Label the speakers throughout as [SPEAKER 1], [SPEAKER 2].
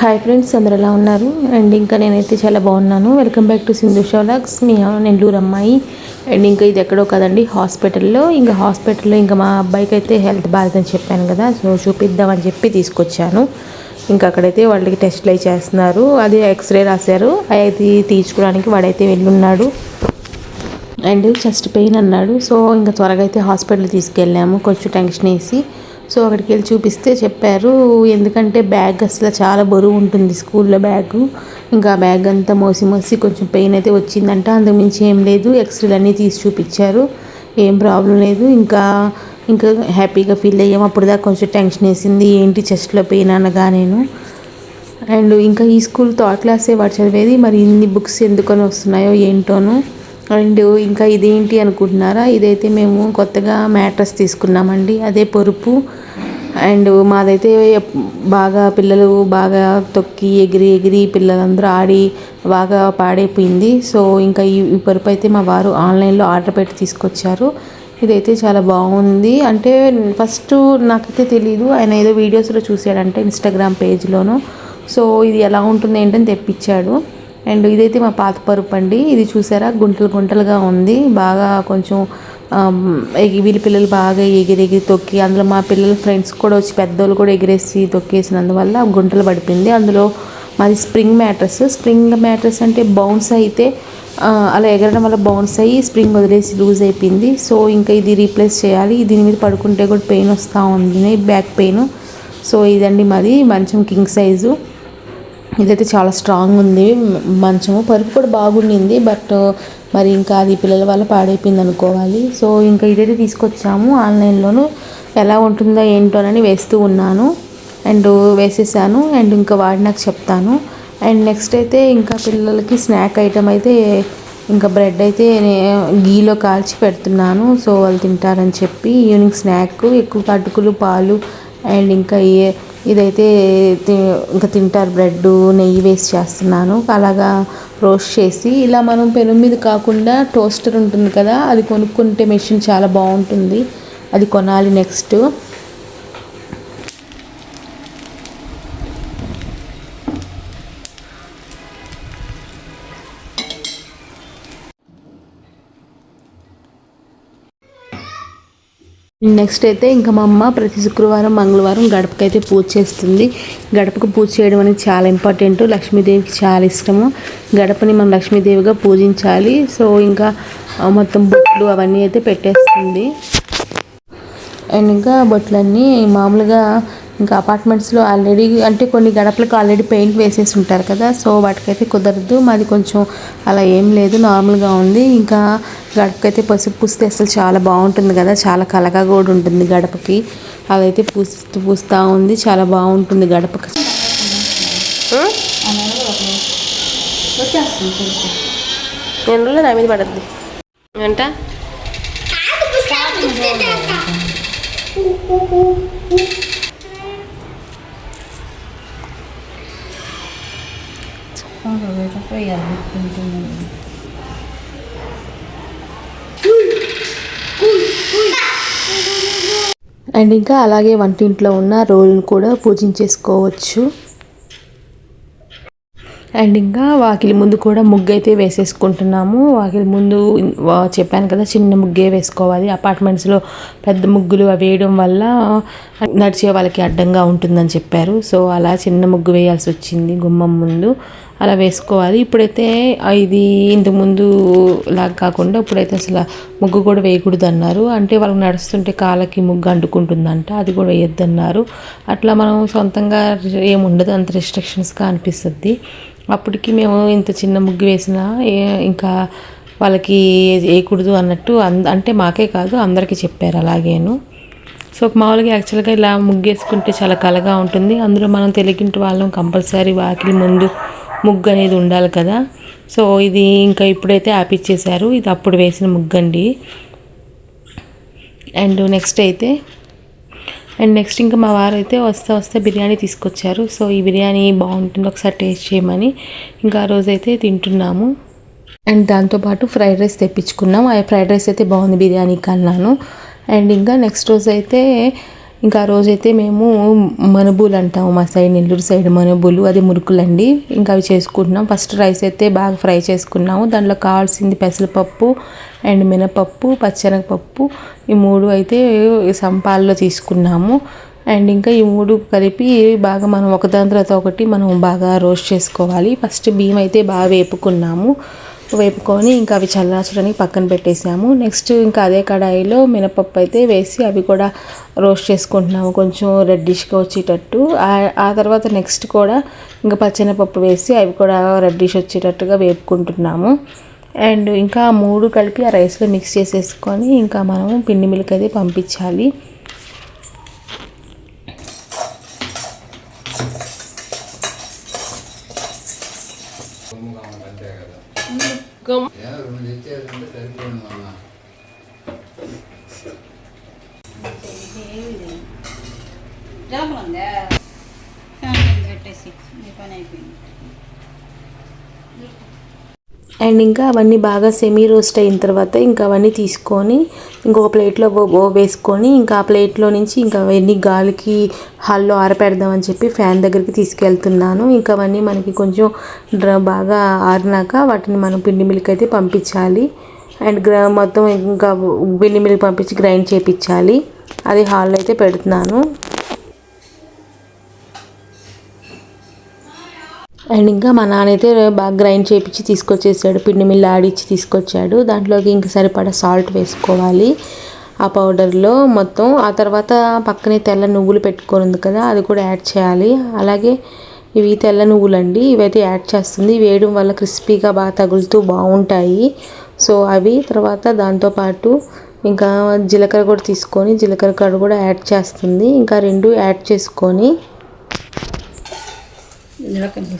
[SPEAKER 1] Hi friends అందరు ఎలా ఉన్నారు? అండ్ ఇంకా నేనైతే చాలా బాగున్నాను. వెల్కమ్ బ్యాక్ టు సింధు షోలాక్స్ మీ నెల్లూరు అమ్మాయి. అండ్ ఇంకా ఇది ఎక్కడో కదండి హాస్పిటల్లో. ఇంకా హాస్పిటల్లో ఇంకా మా అబ్బాయికి అయితే హెల్త్ బాగాలేదని చెప్పాను కదా సో చూపిద్దామని చెప్పి తీసుకొచ్చాను. ఇంకా అక్కడైతే వాళ్ళకి టెస్ట్లు అయి చేస్తున్నారు. అది ఎక్స్రే రాశారు. అది తీసుకోవడానికి వాడైతే వెళ్ళున్నాడు. అండ్ చెస్ట్ పెయిన్ అన్నాడు. సో ఇంకా త్వరగా అయితే హాస్పిటల్ తీసుకెళ్ళాము. కొంచెం టెన్షన్ వేసి. సో అక్కడికి వెళ్ళి చూపిస్తే చెప్పారు ఎందుకంటే బ్యాగ్ అసలు చాలా బరువు ఉంటుంది స్కూల్లో బ్యాగ్. ఇంకా బ్యాగ్ అంతా మోసి మోసి కొంచెం పెయిన్ అయితే వచ్చిందంట అంతకు మించి ఏం లేదు ఎక్స్రేలు అన్నీ తీసి చూపించారు ఏం ప్రాబ్లం లేదు. ఇంకా ఇంకా హ్యాపీగా ఫీల్ అయ్యాము అప్పుడు దాకా కొంచెం టెన్షన్ వేసింది ఏంటి చెస్ట్లో పెయిన్ అనగా నేను. అండ్ ఇంకా ఈ స్కూల్ థర్డ్ క్లాసే వాడు చదివేది మరి ఇన్ని బుక్స్ ఎందుకని వస్తున్నాయో ఏంటోను. అండ్ ఇంకా ఇదేంటి అనుకుంటున్నారా? ఇదైతే మేము కొత్తగా మ్యాట్రస్ తీసుకున్నామండి. అదే పొరుపు. అండ్ మాదైతే బాగా పిల్లలు బాగా తొక్కి ఎగిరి ఎగిరి పిల్లలందరూ ఆడి బాగా పాడైపోయింది. సో ఇంకా ఈ పరుపు అయితే మా వారు ఆన్లైన్లో ఆర్డర్ పెట్టి తీసుకొచ్చారు. ఇదైతే చాలా బాగుంది. అంటే ఫస్ట్ నాకైతే తెలియదు ఆయన ఏదో వీడియోస్లో చూసాడంటే ఇన్స్టాగ్రామ్ పేజ్లోనూ. సో ఇది ఎలా ఉంటుంది ఏంటని తెప్పించాడు. అండ్ ఇదైతే మా పాత పరుపు అండి. ఇది చూసారా? గుంటలు గుంటలుగా ఉంది. బాగా కొంచెం ఎగి వీళ్ళ పిల్లలు బాగా ఎగిరి ఎగిరి తొక్కి అందులో మా పిల్లల ఫ్రెండ్స్ కూడా వచ్చి పెద్దోళ్ళు కూడా ఎగిరేసి తొక్కేసినందువల్ల గుంటలు పడిపోయింది. అందులో మాది స్ప్రింగ్ మ్యాట్రస్. స్ప్రింగ్ మ్యాట్రస్ అంటే బౌన్స్ అయితే అలా ఎగరడం వల్ల బౌన్స్ అయ్యి స్ప్రింగ్ వదిలేసి లూజ్ అయిపోయింది. సో ఇంకా ఇది రీప్లేస్ చేయాలి. దీని మీద పడుకుంటే కూడా పెయిన్ వస్తూ ఉంది. Back pain. సో ఇదండి మాది. మంచం కింగ్ సైజు. ఇదైతే చాలా స్ట్రాంగ్ ఉంది. మంచము పరుపు కూడా బాగుండింది. బట్ uh, మరి ఇంకా అది పిల్లల వల్ల పాడైపోయింది అనుకోవాలి. సో ఇంకా ఇదైతే తీసుకొచ్చాము. ఆన్లైన్లోను ఎలా ఉంటుందో ఏంటోనని వేస్తూ ఉన్నాను. అండ్ వేసేసాను. అండ్ ఇంకా వాడినాక చెప్తాను. అండ్ నెక్స్ట్ అయితే ఇంకా పిల్లలకి స్నాక్ ఐటమ్ అయితే ఇంకా బ్రెడ్ అయితే గీలో కాల్చి పెడుతున్నాను. సో వాళ్ళు తింటారని చెప్పి ఈవినింగ్ స్నాక్ ఎక్కువ అటుకులు పాలు అండ్ ఇంకా ఇదైతే ఇంకా తింటారు బ్రెడ్ నెయ్యి వేసి చేస్తున్నాను. అలాగా రోస్ట్ చేసి ఇలా మనం పెనం మీద కాకుండా టోస్టర్ ఉంటుంది కదా అది కొనుక్కుంటే మెషిన్ చాలా బాగుంటుంది. అది కొనాలి నెక్స్ట్. నెక్స్ట్ అయితే ఇంకా మా అమ్మ ప్రతి శుక్రవారం మంగళవారం గడపకైతే పూజ చేస్తుంది. గడపకు పూజ చేయడం అనేది చాలా ఇంపార్టెంట్ లక్ష్మీదేవికి చాలా ఇష్టము. గడపని మనం లక్ష్మీదేవిగా పూజించాలి. సో ఇంకా మొత్తం బొట్లు అవన్నీ అయితే పెట్టేస్తుంది. అండ్ ఇంకా బొట్లన్నీ మామూలుగా ఇంకా అపార్ట్మెంట్స్లో ఆల్రెడీ అంటే కొన్ని గడపలకు ఆల్రెడీ పెయింట్ వేసేసి ఉంటారు కదా. సో వాటికైతే కుదరదు. మాది కొంచెం అలా ఏం లేదు. నార్మల్గా ఉంది. ఇంకా గడపకైతే పసుపు పూస్తే అసలు చాలా బాగుంటుంది కదా. చాలా కలగా కూడా ఉంటుంది గడపకి. అదైతే పూస్తూ పూస్తూ ఉంది. చాలా బాగుంటుంది గడపకి. ఎన్ని రోజులు నా మీద పడద్ది. అంట అండ్ ఇంకా అలాగే వంటింట్లో ఉన్న రోల్ని కూడా పూజించేసుకోవచ్చు. అండ్ ఇంకా వాకిలి ముందు కూడా ముగ్గు అయితే వేసేసుకుంటున్నాము. వాకిలి ముందు చెప్పాను కదా చిన్న ముగ్గే వేసుకోవాలి. అపార్ట్మెంట్స్లో పెద్ద ముగ్గులు అవి వేయడం వల్ల నడిచే వాళ్ళకి అడ్డంగా ఉంటుందని చెప్పారు. సో అలా చిన్న ముగ్గు వేయాల్సి వచ్చింది గుమ్మం ముందు. అలా వేసుకోవాలి. ఇప్పుడైతే ఇది ఇంతకుముందు లాగా కాకుండా ఇప్పుడైతే అసలు ముగ్గు కూడా వేయకూడదు అన్నారు అంటే వాళ్ళకి నడుస్తుంటే కాళ్ళకి ముగ్గు అంటుకుంటుందంట. అది కూడా వేయొద్దన్నారు. అట్లా మనం సొంతంగా ఏముండదు. అంత రిస్ట్రిక్షన్స్గా అనిపిస్తుంది. అప్పటికి మేము ఇంత చిన్న ముగ్గు వేసినా ఇంకా వాళ్ళకి వేయకూడదు అన్నట్టు అంటే మాకే కాదు అందరికీ చెప్పారు అలాగేను. సో మామూలుగా యాక్చువల్గా ఇలా ముగ్గేసుకుంటే చాలా కలగా ఉంటుంది. అందులో మనం తెలిగింటి వాళ్ళం కంపల్సరీ వాకిలి ముందు ముగ్గు అనేది ఉండాలి కదా. సో ఇది ఇంకా ఇప్పుడైతే ఆపిచ్చేశారు ఇది అప్పుడు వేసిన ముగ్గు అండి అండ్ నెక్స్ట్ అయితే అండ్ నెక్స్ట్ ఇంకా మా వారు అయితే వస్తే వస్తే బిర్యానీ తీసుకొచ్చారు. సో ఈ బిర్యానీ బాగుంటుంది. ఒకసారి టేస్ట్ చేయమని ఇంకా ఆ రోజైతే తింటున్నాము. అండ్ దాంతోపాటు ఫ్రైడ్ రైస్ తెప్పించుకున్నాం. ఆ ఫ్రైడ్ రైస్ అయితే బాగుంది బిర్యానీకి అన్నాను అండ్ ఇంకా నెక్స్ట్ రోజు అయితే ఇంకా ఆ రోజైతే మేము మనుబులు అంటాము మా సైడ్ నెల్లూరు సైడ్ మనుబులు అది మురుకులండి. ఇంకా అవి చేసుకుంటున్నాం. ఫస్ట్ రైస్ అయితే బాగా ఫ్రై చేసుకున్నాము. దాంట్లో కావాల్సింది పెసరపప్పు అండ్ మినపప్పు పచ్చెనగపప్పు. ఈ మూడు అయితే సంపాల్లో తీసుకున్నాము. అండ్ ఇంకా ఈ మూడు కలిపి బాగా మనం ఒకదాని తర్వాత ఒకటి మనం బాగా రోస్ట్ చేసుకోవాలి. ఫస్ట్ బియ్యం అయితే బాగా వేపుకున్నాము. వేపుకొని ఇంకా అవి చల్లార్చడానికి పక్కన పెట్టేసాము. నెక్స్ట్ ఇంకా అదే కడాయిలో మినపప్పు అయితే వేసి అవి కూడా రోస్ట్ చేసుకుంటున్నాము. కొంచెం రెడ్డిష్గా వచ్చేటట్టు. ఆ- తర్వాత నెక్స్ట్ కూడా ఇంకా పచ్చెనపప్పు వేసి అవి కూడా రెడ్డిష్ వచ్చేటట్టుగా వేపుకుంటున్నాము. అండ్ ఇంకా మూడు కలిపి ఆ రైస్లో మిక్స్ చేసేసుకొని ఇంకా మనము పిండి మిల్క్ అయితే పంపించాలి
[SPEAKER 2] ఏదో రెండు తెచ్చేదంటే సరిపోయింది అన్న
[SPEAKER 3] లోపల ఉందా? ఫ్యాన్ పెట్టేసి నీ పని అయిపోయింది.
[SPEAKER 1] అండ్ ఇంకా అవన్నీ బాగా సెమీ రోస్ట్ అయిన తర్వాత ఇంకా అవన్నీ తీసుకొని ఇంకొక ప్లేట్లో వేసుకొని ఇంకా ఆ ప్లేట్లో నుంచి ఇంకా అవన్నీ గాలికి హాల్లో ఆరపెడదామని చెప్పి ఫ్యాన్ దగ్గరికి తీసుకెళ్తున్నాను. ఇంకా అవన్నీ మనకి కొంచెం డ్ర బాగా ఆరినాక వాటిని మనం పిండి మిల్క్ అయితే పంపించాలి. అండ్ గ్ర మొత్తం ఇంకా పిండి మిల్క్ పంపించి గ్రైండ్ చేపించాలి అది హాల్లో అయితే పెడుతున్నాను. అండ్ ఇంకా మా నాన్న అయితే బాగా గ్రైండ్ చేయించి తీసుకొచ్చేసాడు. పిండి మిల్లు ఆడిచ్చి తీసుకొచ్చాడు. దాంట్లోకి ఇంక సరిపడా సాల్ట్ వేసుకోవాలి. ఆ పౌడర్లో మొత్తం ఆ తర్వాత పక్కనే తెల్ల నువ్వులు పెట్టుకొని ఉంది కదా అది కూడా యాడ్ చేయాలి. అలాగే ఇవి తెల్ల నువ్వులండి ఇవైతే యాడ్ చేస్తుంది. వేయడం వల్ల క్రిస్పీగా బాగా తగులుతూ బాగుంటాయి. సో అవి తర్వాత దాంతోపాటు ఇంకా జీలకర్ర కూడా తీసుకొని జీలకర్ర కర్ర కూడా యాడ్ చేస్తుంది. ఇంకా రెండు యాడ్ చేసుకొని
[SPEAKER 3] జీలకర్ర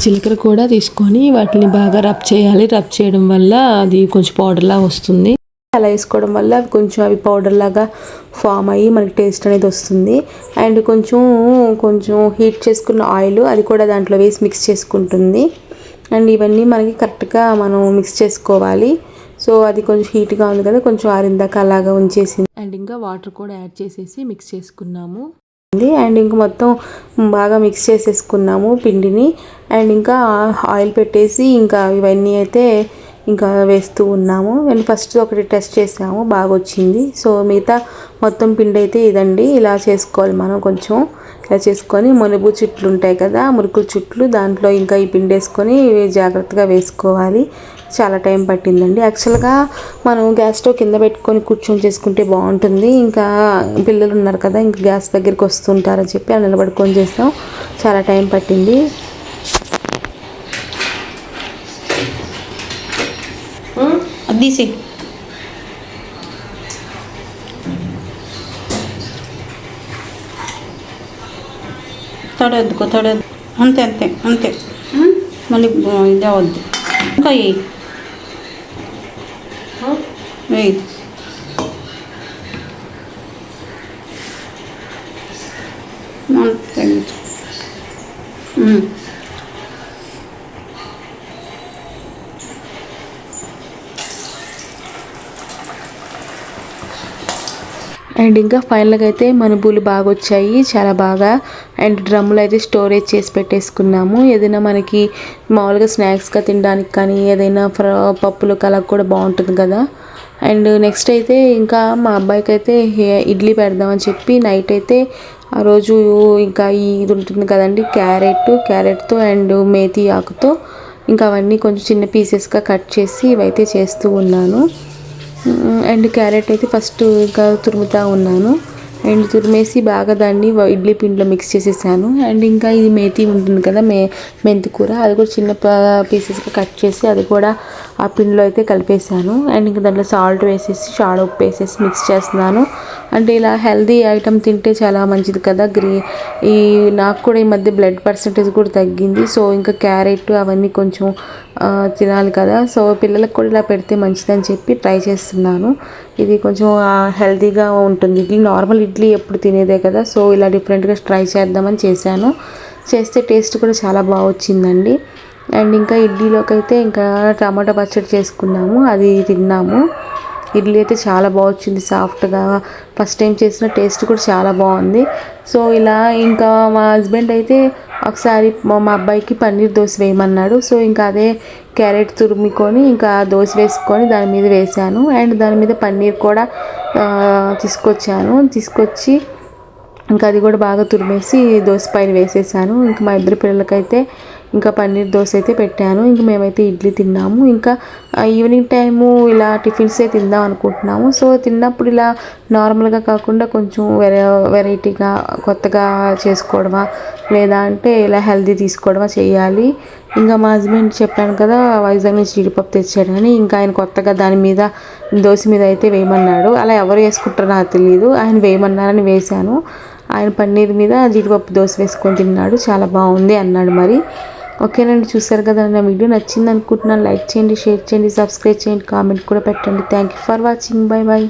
[SPEAKER 1] జీలకర్ర కూడా తీసుకొని వాటిని బాగా రబ్ చేయాలి. రబ్ చేయడం వల్ల అది కొంచెం పౌడర్లా వస్తుంది. అలా వేసుకోవడం వల్ల అవి కొంచెం అవి పౌడర్ లాగా ఫామ్ అయ్యి మనకి టేస్ట్ అనేది వస్తుంది. అండ్ కొంచెం కొంచెం హీట్ చేసుకున్న ఆయిల్ అది కూడా దాంట్లో వేసి మిక్స్ చేసుకుంటుంది. అండ్ ఇవన్నీ మనకి కరెక్ట్గా మనం మిక్స్ చేసుకోవాలి. సో అది కొంచెం హీట్గా ఉంది కదా కొంచెం ఆరిందాక అలాగా ఉంచేసింది. అండ్ ఇంకా వాటర్ కూడా యాడ్ చేసేసి మిక్స్ చేసుకున్నాము. అండ్ ఇంకా మొత్తం బాగా మిక్స్ చేసేసుకున్నాము పిండిని. అండ్ ఇంకా ఆయిల్ పెట్టేసి ఇంకా ఇవన్నీ అయితే ఇంకా వేస్తూ ఉన్నాము. అండ్ ఫస్ట్ ఒకటి టెస్ట్ చేసాము. బాగా వచ్చింది సో మిగతా మొత్తం పిండి అయితే ఇదండి. ఇలా చేసుకోవాలి మనం కొంచెం. ఇలా చేసుకొని మునుగు చుట్లు ఉంటాయి కదా మురుకుల చుట్లు. దాంట్లో ఇంకా ఈ పిండి వేసుకొని జాగ్రత్తగా వేసుకోవాలి. చాలా టైం పట్టిందండి. యాక్చువల్గా మనం గ్యాస్ స్టవ్ కింద పెట్టుకొని కూర్చొని చేసుకుంటే బాగుంటుంది. ఇంకా పిల్లలు ఉన్నారు కదా ఇంకా గ్యాస్ దగ్గరికి వస్తుంటారని చెప్పి అలా నిలబడుకొని చేస్తాం. చాలా టైం పట్టింది.
[SPEAKER 3] తీసి. తొడవద్దుకో తొడవద్దు అంతే అంతే అంతే. మళ్ళీ ఇదే వద్దు ఇంకా వేయి వేయి
[SPEAKER 1] అండ్ ఇంకా ఫైనల్గా అయితే మన పూలు బాగా వచ్చాయి. చాలా బాగా. అండ్ డ్రమ్ములు అయితే స్టోరేజ్ చేసి పెట్టేసుకున్నాము. ఏదైనా మనకి మామూలుగా స్నాక్స్గా తినడానికి కానీ ఏదైనా ఫ్ర పప్పులు కలా కూడా బాగుంటుంది కదా. అండ్ నెక్స్ట్ అయితే ఇంకా మా అబ్బాయికి అయితే ఇడ్లీ పెడదామని చెప్పి నైట్ అయితే ఆ రోజు ఇంకా ఈ ఇది ఉంటుంది కదండి క్యారెట్ క్యారెట్తో అండ్ మేతి ఆకుతో ఇంకా అవన్నీ కొంచెం చిన్న పీసెస్గా కట్ చేసి ఇవైతే చేస్తూ ఉన్నాను. అండ్ క్యారెట్ అయితే ఫస్ట్ ఇంకా తురుముతా ఉన్నాను. అండ్ తురిమేసి బాగా దాన్ని ఇడ్లీ పిండిలో మిక్స్ చేసేసాను. అండ్ ఇంకా ఇది మేతి ఉంటుంది కదా మే మెంతి కూర. అది కూడా చిన్న పీసెస్గా కట్ చేసి అది కూడా ఆ పిండిలో అయితే కలిపేసాను. అండ్ ఇంకా దాంట్లో సాల్ట్ వేసేసి షాడ ఉప్పు వేసేసి మిక్స్ చేస్తున్నాను. అంటే ఇలా హెల్దీ ఐటమ్ తింటే చాలా మంచిది కదా. గ్రీ ఈ నాకు కూడా ఈ మధ్య బ్లడ్ పర్సంటేజ్ కూడా తగ్గింది. సో ఇంకా క్యారెట్ అవన్నీ కొంచెం తినాలి కదా. సో పిల్లలకు కూడా ఇలా పెడితే మంచిదని చెప్పి ట్రై చేస్తున్నాను. ఇది కొంచెం హెల్తీగా ఉంటుంది. ఇడ్లీ నార్మల్ ఇడ్లీ ఎప్పుడు తినేదే కదా. సో ఇలా డిఫరెంట్గా ట్రై చేద్దామని చేశాను. చేస్తే టేస్ట్ కూడా చాలా బాగా వచ్చిందండి. అండ్ ఇంకా ఇడ్లీలోకి అయితే ఇంకా టమాటా పచ్చడి చేసుకున్నాము. అది తిన్నాము. ఇడ్లీ అయితే చాలా బాగా వచ్చింది సాఫ్ట్గా. ఫస్ట్ టైం చేసిన టేస్ట్ కూడా చాలా బాగుంది. సో ఇలా ఇంకా మా హస్బెండ్ అయితే ఒకసారి మా అబ్బాయికి పన్నీర్ దోశ వేయమన్నాడు. సో ఇంకా అదే క్యారెట్ తురుముకొని ఇంకా దోశ వేసుకొని దాని మీద వేసాను. అండ్ దాని మీద పన్నీర్ కూడా తీసుకొచ్చాను. తీసుకొచ్చి ఇంకా అది కూడా బాగా తురిమేసి దోశ పైన వేసేసాను. ఇంకా మా ఇద్దరు పిల్లలకైతే ఇంకా పన్నీర్ దోశ అయితే పెట్టాను. ఇంకా మేమైతే ఇడ్లీ తిన్నాము. ఇంకా ఈవినింగ్ టైము ఇలా టిఫిన్సే తిందాం అనుకుంటున్నాము. సో తిన్నప్పుడు ఇలా నార్మల్గా కాకుండా కొంచెం వెరై వెరైటీగా కొత్తగా చేసుకోవడమా లేదా అంటే ఇలా హెల్దీ తీసుకోవడమా చేయాలి. ఇంకా మా హస్బెండ్ చెప్పాను కదా వైజాగ్ నుంచి జీడిపప్పు తెచ్చాడని. ఇంకా ఆయన కొత్తగా దాని మీద దోశ మీద అయితే వేయమన్నాడు. అలా ఎవరు వేసుకుంటారో నాకు తెలియదు ఆయన వేయమన్నారని వేశాను. ఆయన పన్నీర్ మీద జీడిపప్పు దోశ వేసుకొని తిన్నాడు. చాలా బాగుంది అన్నాడు మరి. ఓకేనండి చూసారు కదా నా వీడియో నచ్చింది అనుకుంటున్నాను లైక్ చేయండి షేర్ చేయండి సబ్స్క్రైబ్ చేయండి కామెంట్ కూడా పెట్టండి. Thank you for watching. Bye bye